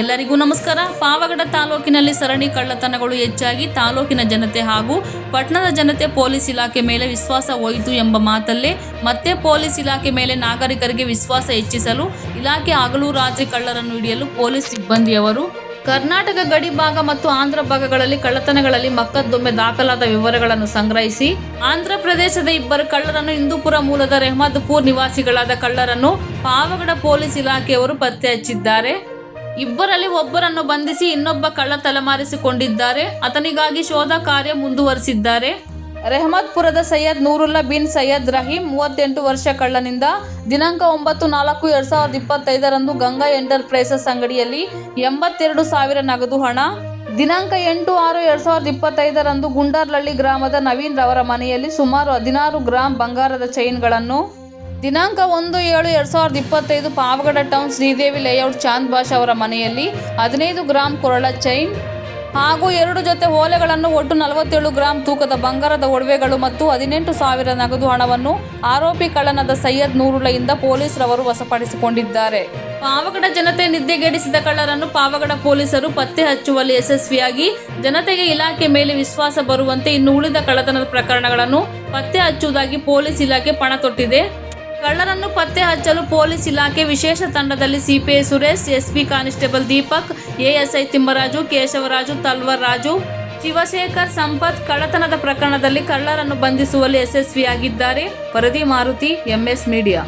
ಎಲ್ಲರಿಗೂ ನಮಸ್ಕಾರ. ಪಾವಗಡ ತಾಲೂಕಿನಲ್ಲಿ ಸರಣಿ ಕಳ್ಳತನಗಳು ಹೆಚ್ಚಾಗಿ ತಾಲೂಕಿನ ಜನತೆ ಹಾಗೂ ಪಟ್ಟಣದ ಜನತೆ ಪೊಲೀಸ್ ಇಲಾಖೆ ಮೇಲೆ ವಿಶ್ವಾಸ ಹೋಯಿತು ಎಂಬ ಮಾತಲ್ಲೇ ಮತ್ತೆ ಪೊಲೀಸ್ ಇಲಾಖೆ ಮೇಲೆ ನಾಗರಿಕರಿಗೆ ವಿಶ್ವಾಸ ಹೆಚ್ಚಿಸಲು ಇಲಾಖೆ ಹಗಲು ರಾತ್ರಿ ಕಳ್ಳರನ್ನು ಹಿಡಿಯಲು ಪೊಲೀಸ್ ಸಿಬ್ಬಂದಿಯವರು ಕರ್ನಾಟಕ ಗಡಿ ಭಾಗ ಮತ್ತು ಆಂಧ್ರ ಭಾಗಗಳಲ್ಲಿ ಕಳ್ಳತನಗಳಲ್ಲಿ ಮಕ್ಕದ್ದೊಮ್ಮೆ ದಾಖಲಾದ ವಿವರಗಳನ್ನು ಸಂಗ್ರಹಿಸಿ, ಆಂಧ್ರ ಪ್ರದೇಶದ ಇಬ್ಬರು ಕಳ್ಳರನ್ನು ಹಿಂದೂಪುರ ಮೂಲದ ರೆಹಮದ್ಪುರ್ ನಿವಾಸಿಗಳಾದ ಕಳ್ಳರನ್ನು ಪಾವಗಡ ಪೊಲೀಸ್ ಇಲಾಖೆಯವರು ಪತ್ತೆ ಹಚ್ಚಿದ್ದಾರೆ. ಇಬ್ಬರಲ್ಲಿ ಒಬ್ಬರನ್ನು ಬಂಧಿಸಿ ಇನ್ನೊಬ್ಬ ಕಳ್ಳ ತಲೆಮಾರಿಸಿಕೊಂಡಿದ್ದಾರೆ. ಆತನಿಗಾಗಿ ಶೋಧ ಕಾರ್ಯ ಮುಂದುವರಿಸಿದ್ದಾರೆ. ರೆಹಮದ್ಪುರದ ಸೈಯದ್ ನೂರುಲ್ಲಾ ಬಿನ್ ಸೈಯದ್ ರಹೀಂ ಮೂವತ್ತೆಂಟು ವರ್ಷ ಕಳ್ಳನಿಂದ ದಿನಾಂಕ ಒಂಬತ್ತು ನಾಲ್ಕು ಎರಡ್ ಸಾವಿರದ ಇಪ್ಪತ್ತೈದರಂದು ಗಂಗಾ ಎಂಟರ್ಪ್ರೈಸಸ್ ಅಂಗಡಿಯಲ್ಲಿ ಎಂಬತ್ತೆರಡು ಸಾವಿರ ನಗದು ಹಣ. ದಿನಾಂಕ ಎಂಟು ಆರು ಎರಡ್ ಸಾವಿರದ ಇಪ್ಪತ್ತೈದರಂದು ಗುಂಡರ್ಲಳ್ಳಿ ಗ್ರಾಮದ ನವೀನ್ ರವರ ಮನೆಯಲ್ಲಿ ಸುಮಾರು ಹದಿನಾರು ಗ್ರಾಂ ಬಂಗಾರದ ಚೈನ್ಗಳನ್ನು ದಿನಾಂಕ ಒಂದು ಏಳು ಎರಡ್ ಸಾವಿರದ ಇಪ್ಪತ್ತೈದು Pavagada town Sridevi layout Chand Bosch ಅವರ ಮನೆಯಲ್ಲಿ ಹದಿನೈದು ಗ್ರಾಂ ಕೊರಳ ಚೈನ್ ಹಾಗೂ ಎರಡು ಜೊತೆ ಓಲೆಗಳನ್ನು ಒಟ್ಟು ನಲವತ್ತೇಳು ಗ್ರಾಂ ತೂಕದ ಬಂಗಾರದ ಒಡವೆಗಳು ಮತ್ತು ಹದಿನೆಂಟು ಸಾವಿರ ನಗದು ಹಣವನ್ನು ಆರೋಪಿ ಕಳ್ಳನದ ಸೈಯದ್ ನೂರುಲೆಯಿಂದ ಪೊಲೀಸರವರು ವಶಪಡಿಸಿಕೊಂಡಿದ್ದಾರೆ. ಪಾವಗಡ ಜನತೆ ನಿದ್ದೆಗೆಡಿಸಿದ ಕಳ್ಳರನ್ನು ಪಾವಗಡ ಪೊಲೀಸರು ಪತ್ತೆ ಹಚ್ಚುವಲ್ಲಿ ಯಶಸ್ವಿಯಾಗಿ ಜನತೆಗೆ ಇಲಾಖೆ ಮೇಲೆ ವಿಶ್ವಾಸ ಬರುವಂತೆ ಇನ್ನು ಉಳಿದ ಕಳ್ಳತನದ ಪ್ರಕರಣಗಳನ್ನು ಪತ್ತೆ ಹಚ್ಚುವುದಾಗಿ ಪೊಲೀಸ್ ಇಲಾಖೆ ಪಣ ತೊಟ್ಟಿದೆ. ಕಳ್ಳರನ್ನು ಪತ್ತೆ ಹಚ್ಚಲು ಪೊಲೀಸ್ ಇಲಾಖೆ ವಿಶೇಷ ತಂಡದಲ್ಲಿ CPI Suresh, SP constable Deepak, ASI Thimmaraju, Keshavaraju Talwar Raju Shivashekar, Sampath ಕಳ್ಳತನದ ಪ್ರಕರಣದಲ್ಲಿ ಕಳ್ಳರನ್ನು ಬಂಧಿಸುವಲ್ಲಿ ಯಶಸ್ವಿಯಾಗಿದ್ದಾರೆ. ವರದಿ ಮಾರುತಿ, ಎಂಎಸ್ ಮೀಡಿಯಾ.